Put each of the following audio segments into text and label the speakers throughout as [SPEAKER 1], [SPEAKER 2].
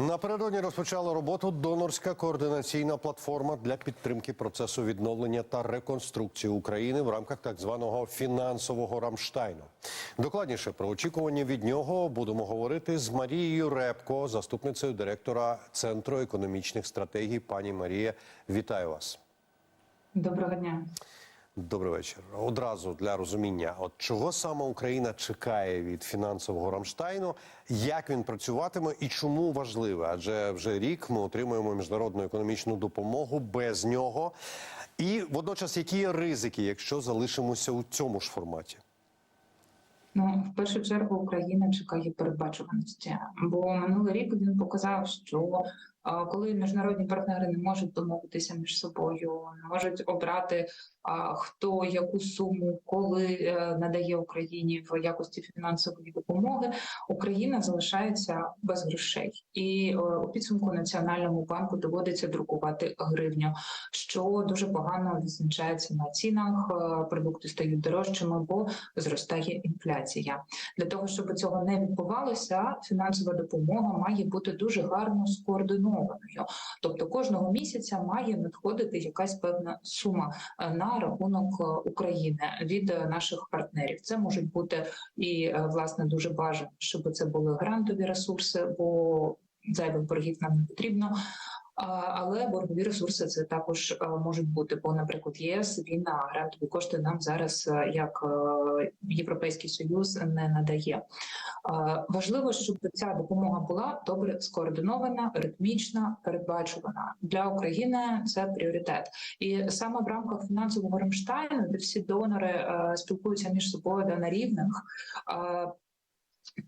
[SPEAKER 1] Напередодні розпочала роботу донорська координаційна платформа для підтримки процесу відновлення та реконструкції України в рамках так званого фінансового Рамштайну. Докладніше про очікування від нього будемо говорити з Марією Репко, заступницею директора Центру економічних стратегій. Пані Марія, вітаю вас.
[SPEAKER 2] Доброго дня.
[SPEAKER 1] Добрий вечір. Одразу для розуміння, от чого саме Україна чекає від фінансового Рамштайну, як він працюватиме і чому важливе? Адже вже рік ми отримуємо міжнародну економічну допомогу без нього. І водночас, які є ризики, якщо залишимося у цьому ж форматі?
[SPEAKER 2] Ну, в першу чергу Україна чекає передбачуваності, бо минулий рік він показав, що коли міжнародні партнери не можуть домовитися між собою, не можуть обрати хто яку суму, коли е, надає Україні в якості фінансової допомоги, Україна залишається без грошей, і е, у підсумку Національному банку доводиться друкувати гривню, що дуже погано відзначається на цінах. е, Продукти стають дорожчими, бо зростає інфляція. Для того щоб цього не відбувалося, фінансова допомога має бути дуже гарно скоординованою. Тобто кожного місяця має надходити якась певна сума е, на рахунок е, України від е, наших партнерів. Це можуть бути і власне дуже бажано, щоб це були грантові ресурси, бо зайвих боргів нам не потрібно. Але боргові ресурси це також можуть бути. Бо, наприклад, ЄС він на грантові кошти нам зараз, як Європейський Союз, не надає. Важливо, щоб ця допомога була добре скоординована, ритмічна, передбачувана для України. Це пріоритет, і саме в рамках фінансового Рамштайну, де всі донори е, спілкуються між собою да, на рівних. е,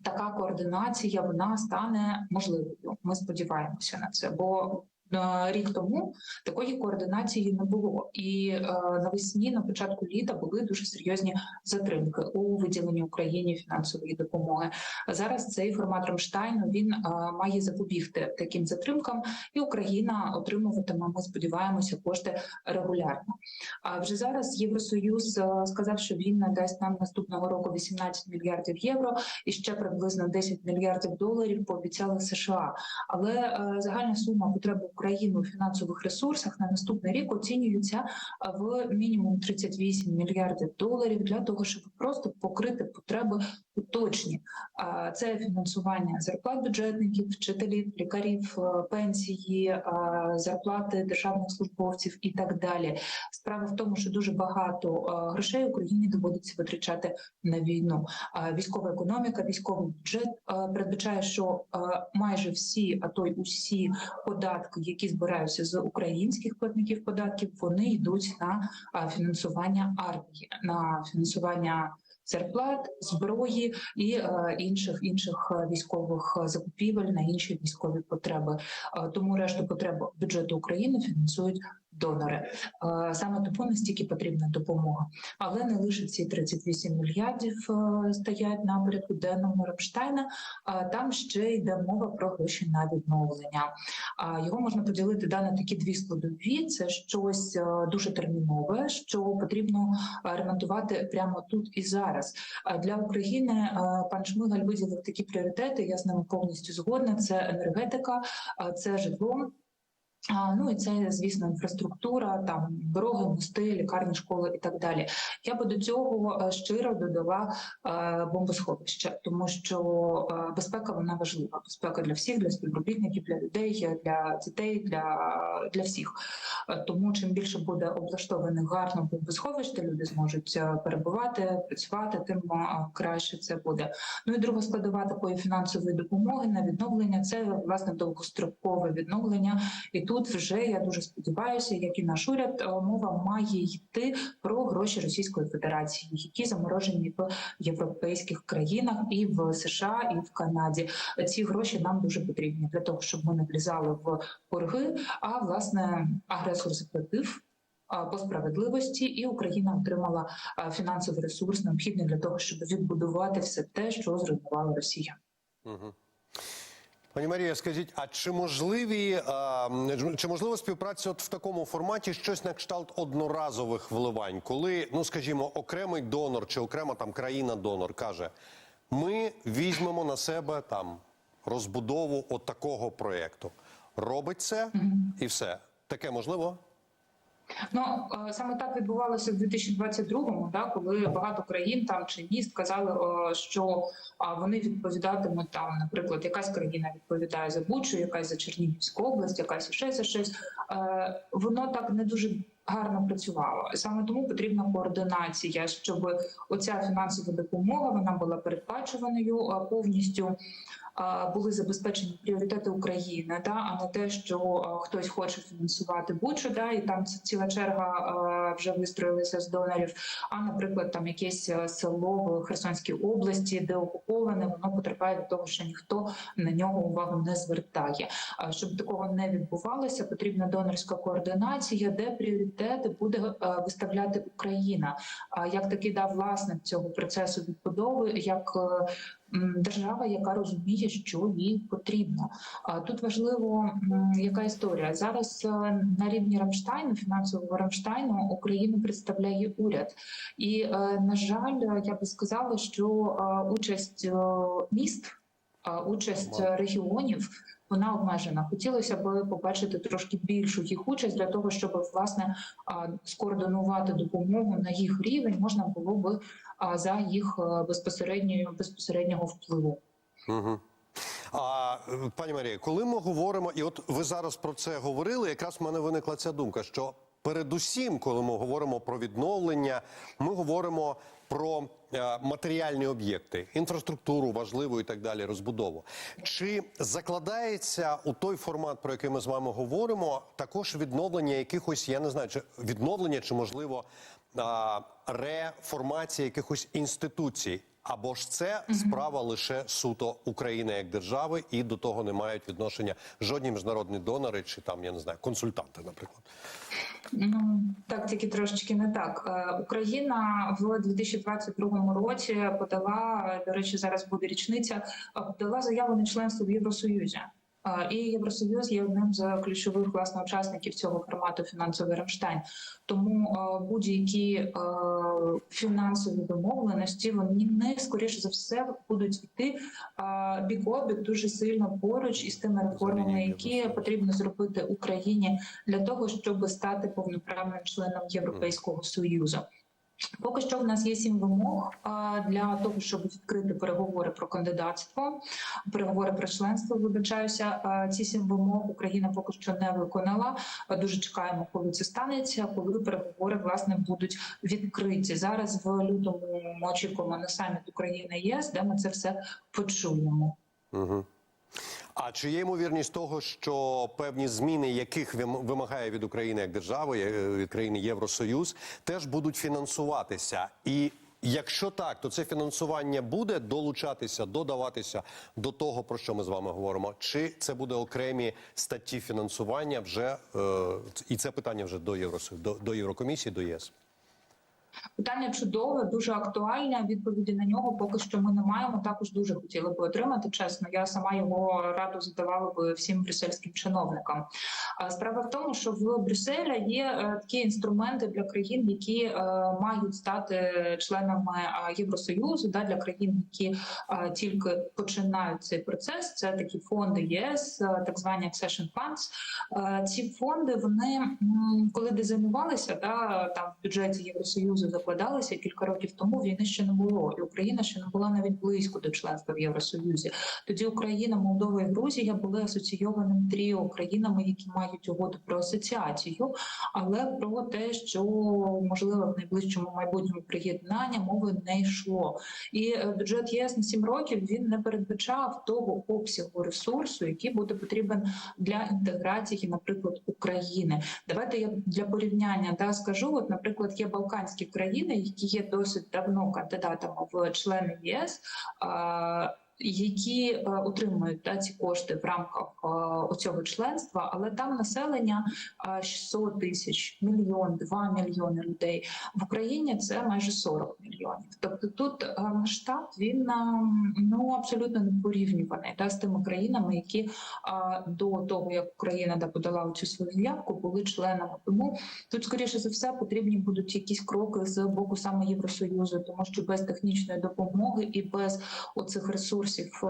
[SPEAKER 2] Така координація вона стане можливою. Ми сподіваємося на це, бо рік тому такої координації не було, і е, навесні, на початку літа, були дуже серйозні затримки у виділенні Україні фінансової допомоги. Зараз цей формат Рамштайну він е, має запобігти таким затримкам, і Україна отримуватиме. Ми сподіваємося, кошти регулярно. А вже зараз Євросоюз е, сказав, що він надасть нам наступного року 18 мільярдів євро і ще приблизно 10 мільярдів доларів пообіцяли США. Але е, загальна сума потреби України у фінансових ресурсах на наступний рік оцінюється е, в мінімум 38 мільярдів доларів для того, щоб просто покрити потреби уточні. Це фінансування зарплат бюджетників, вчителів, лікарів, е, пенсії, е, зарплати державних службовців і так далі. Справа в тому, що дуже багато е, грошей Україні доводиться витрачати на війну. Військова економіка, військовий бюджет передбачає, що майже всі, а то й усі податки, які збираються з українських платників податків, вони йдуть на фінансування армії, на фінансування. Зарплат, зброї і е, інших інших е, військових закупівель на інші військові потреби. Е, тому решту потреб бюджету України фінансують донори. Е, Саме тому настільки потрібна допомога, але не лише ці 38 мільярдів е, стоять на порядку денному Рамштайна. А там ще йде мова про гроші на відновлення. Його можна поділити да, на такі дві складові: це щось е, дуже термінове, що потрібно ремонтувати прямо тут і зараз. Для України пан Шмигаль виділив такі пріоритети. Я з ними повністю згодна. Це енергетика, це житло. Ну і це, звісно, інфраструктура, там дороги, мости, лікарні, школи і так далі. Я би до цього е, щиро додала е, бомбосховище, тому що е, безпека вона важлива. Безпека для всіх, для співробітників, для людей, для дітей, для, для всіх. Тому чим більше буде облаштованих гарно бомбосховищ, де люди зможуть перебувати, працювати, тим краще це буде. Ну і друга складова такої фінансової допомоги на відновлення це власне довгострокове відновлення. І тут вже я дуже сподіваюся, як і наш уряд, е, мова має йти про гроші Російської Федерації, які заморожені в європейських країнах і в США, і в Канаді. Ці гроші нам дуже потрібні для того, щоб ми не влізали в борги. А власне агресор заплатив. По справедливості, і Україна отримала фінансовий ресурс необхідний для того, щоб відбудувати все те, що зруйнувала Росія.
[SPEAKER 1] Угу. Пані Марія, скажіть, а чи можливі а, чи можлива співпраця от в такому форматі щось на кшталт одноразових вливань, коли, ну скажімо, окремий донор чи окрема там країна-донор каже: ми візьмемо на себе там розбудову от такого проєкту. Робить це і все. Таке можливо?
[SPEAKER 2] Ну е, саме так відбувалося в 2022-му, да, коли багато країн там чи міст казали, що вони відповідатимуть там, наприклад, якась країна відповідає за Бучу, якась за Чернігівську область, якась ще за щось. Е, Воно так не дуже гарно працювало. Саме тому потрібна координація, щоб оця фінансова допомога вона була передбачуваною повністю. Були забезпечені пріоритети України, да, а не те, що хтось хоче фінансувати Бучу, да, і там ціла черга вже вистроїлася з донорів. А, наприклад, там якесь село в Херсонській області, де окуповане, воно потерпає від того, що ніхто на нього увагу не звертає. Щоб такого не відбувалося, потрібна донорська координація, де пріоритети буде е, виставляти Україна. Як такий дав власник цього процесу відбудови, як е, держава, яка розуміє, що їй потрібно. Тут важливо яка історія зараз е, на рівні Рамштайну, фінансового Рамштайну, Україну представляє уряд, і на жаль, я би сказала, що участь міст, участь регіонів вона обмежена. Хотілося б побачити трошки більшу їх участь для того, щоб власне скоординувати допомогу на їх рівень можна було би за їх е, безпосередньою безпосереднього впливу.
[SPEAKER 1] Угу. А пані Марія, коли ми говоримо, і от ви зараз про це говорили, якраз в мене виникла ця думка, що передусім, коли ми говоримо про відновлення, ми говоримо про е, матеріальні об'єкти, інфраструктуру важливу і так далі, розбудову. Чи закладається у той формат, про який ми з вами говоримо, також відновлення якихось, я не знаю, чи відновлення, чи можливо реформація якихось інституцій? Або ж це справа лише суто України як держави, і до того не мають відношення жодні міжнародні донори чи там я не знаю консультанти, наприклад.
[SPEAKER 2] Ну так, тільки трошечки не так. Е, Україна в 2022 році подала до речі, зараз буде річниця. е, Подала заяву на членство в Євросоюзі. І Євросоюз є одним з ключових власне учасників цього формату фінансовий Рамштайн. Тому е, будь-які е, фінансові домовленості вони не скоріше за все будуть йти е, бік о дуже сильно поруч із тими реформами, які потрібно зробити Україні для того, щоб стати повноправним членом Європейського союзу. Поки що в нас є сім вимог для того, щоб відкрити переговори про кандидатство, переговори про членство. Вибачаюся, ці сім вимог Україна поки що не виконала. Дуже чекаємо, коли це станеться, коли переговори власне будуть відкриті. Зараз в лютому очікуємо на саміт України ЄС, де ми це все почуємо.
[SPEAKER 1] Угу. А чи є ймовірність того, що певні зміни, яких вим- вимагає від України як держави, е, від країни Євросоюз, теж будуть фінансуватися? І якщо так, то це фінансування буде долучатися, додаватися до того, про що ми з вами говоримо, чи це буде окремі статті фінансування вже е, і це питання вже до Євросоюзу, до, до Єврокомісії, до ЄС?
[SPEAKER 2] Питання чудове, дуже актуальне. Відповіді на нього поки що ми не маємо. Також дуже хотіли би отримати. Чесно, я сама його раду задавала би всім брюссельським чиновникам. Справа в тому, що в Брюсселя є е, такі інструменти для країн, які е, мають стати членами е, Євросоюзу, да для країн, які е, тільки починають цей процес. Це такі фонди ЄС, е, так звані accession funds. Е, Ці фонди вони коли дизайнувалися, да там в бюджеті Євросоюзу закладалися кілька років тому. Війни ще не було, і Україна ще не була навіть близько до членства в Євросоюзі. Тоді Україна, Молдова і Грузія були асоційованим тріо країнами, які мають угоду про асоціацію, але про те, що можливо в найближчому майбутньому приєднання мови не йшло. І е, бюджет ЄС на 7 років він не передбачав того обсягу ресурсу, який буде потрібен для інтеграції, наприклад, України. Давайте я для порівняння да скажу. От, наприклад, є Балканські країни, які є досить давно кандидатами в члени ЄС. Які е, отримують да, ці кошти в рамках е, оцього членства, але там населення е, 600 тисяч, мільйон, 2 мільйони людей в Україні. Це майже 40 мільйонів. Тобто тут е, масштаб він е, ну абсолютно не порівнюваний да, з тими країнами, які е, до того як Україна да подала цю свою заявку, були членами. Тому тут, скоріше за все, потрібні будуть якісь кроки з боку саме Євросоюзу, тому що без технічної допомоги і без оцих ресурсів ресурсів,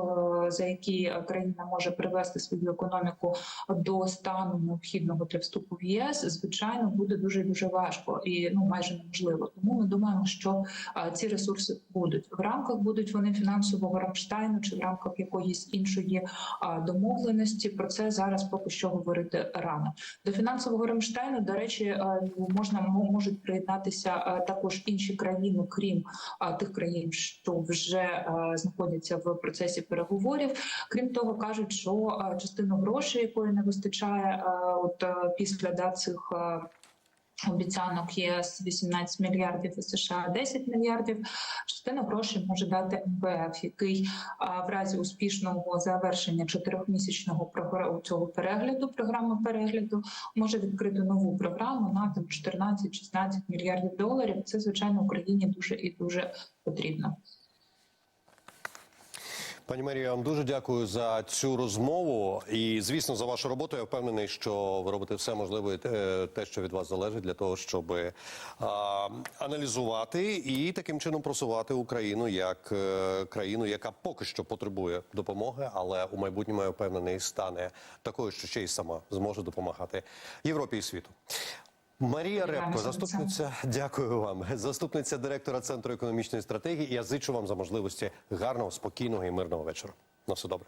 [SPEAKER 2] е, за які країна може привести свою економіку до стану необхідного для вступу в ЄС, звичайно, буде дуже дуже важко і ну майже неможливо. Тому ми думаємо, що е, ці ресурси будуть в рамках будуть вони фінансового Рамштайну чи в рамках якоїсь іншої е, домовленості. Про це зараз поки що говорити рано. До фінансового Рамштайну, до речі, е, можна можуть приєднатися е, також інші країни, крім е, тих країн, що вже е, знаходяться в процесі переговорів. Крім того, кажуть, що е, частину грошей, якої не вистачає, е, от е, після да, цих. Обіцянок ЄС 18 мільярдів і США 10 мільярдів. Частину грошей може дати МВФ, який в разі успішного завершення чотирьохмісячного цього перегляду, програми перегляду, може відкрити нову програму на там 14-16 мільярдів доларів. Це звичайно Україні дуже і дуже потрібно.
[SPEAKER 1] Пані Марія, вам дуже дякую за цю розмову. І звісно, за вашу роботу. Я впевнений, що ви робите все можливе, е, те, що від вас залежить, для того, щоб е, аналізувати і таким чином просувати Україну як е, країну, яка поки що потребує допомоги, але у майбутньому я впевнений стане такою, що ще й сама зможе допомагати Європі і світу. Марія Репко, заступниця. Дякую вам, заступниця директора центру економічної стратегії. Я зичу вам за можливості гарного, спокійного і мирного вечора. На все добре.